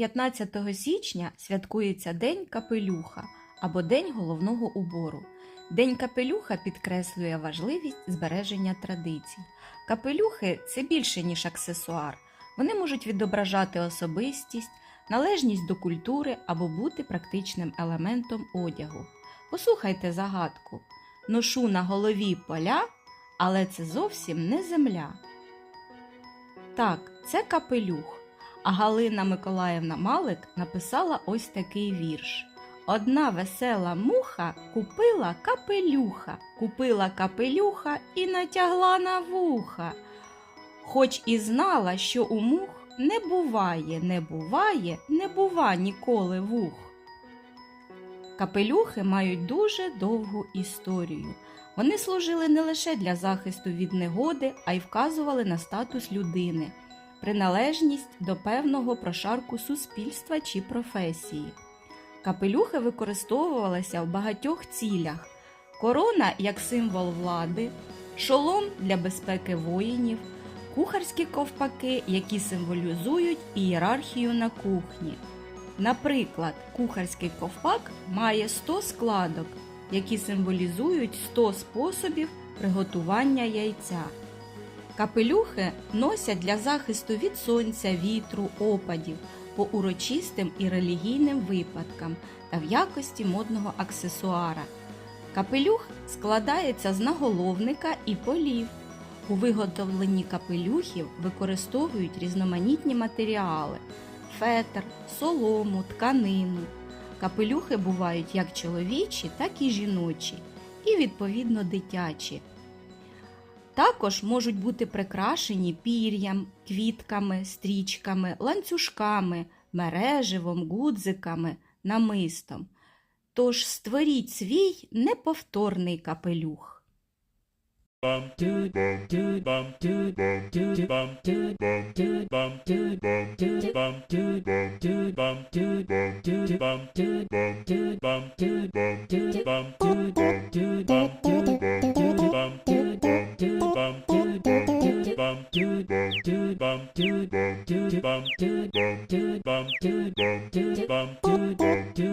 15 січня святкується День капелюха або День головного убору. День капелюха підкреслює важливість збереження традицій. Капелюхи це більше, ніж аксесуар. Вони можуть відображати особистість, належність до культури або бути практичним елементом одягу. Послухайте загадку: ношу на голові поля, але це зовсім не земля. Так, це капелюх. А Галина Миколаївна Малик написала ось такий вірш. Одна весела муха купила капелюха, купила капелюха і натягла на вуха. Хоч і знала, що у мух не буває, не буває, не бува ніколи вух. Капелюхи мають дуже довгу історію. Вони служили не лише для захисту від негоди, а й вказували на статус людини, приналежність до певного прошарку суспільства чи професії. Капелюхи використовувалися в багатьох цілях: корона як символ влади, шолом для безпеки воїнів, кухарські ковпаки, які символізують ієрархію на кухні. Наприклад, кухарський ковпак має 100 складок, які символізують 100 способів приготування яйця. Капелюхи носять для захисту від сонця, вітру, опадів по урочистим і релігійним випадкам та в якості модного аксесуара. Капелюх складається з наголовника і полів. У виготовленні капелюхів використовують різноманітні матеріали фетр, солому, тканину. Капелюхи бувають як чоловічі, так і жіночі, і відповідно дитячі. Також можуть бути прикрашені пір'ям, квітками, стрічками, ланцюжками, мереживом, гудзиками, намистом. Тож створіть свій неповторний капелюх. bum doot bum doot bum doot bum doot bum doot bum doot bum doot bum doot bum doot bum doot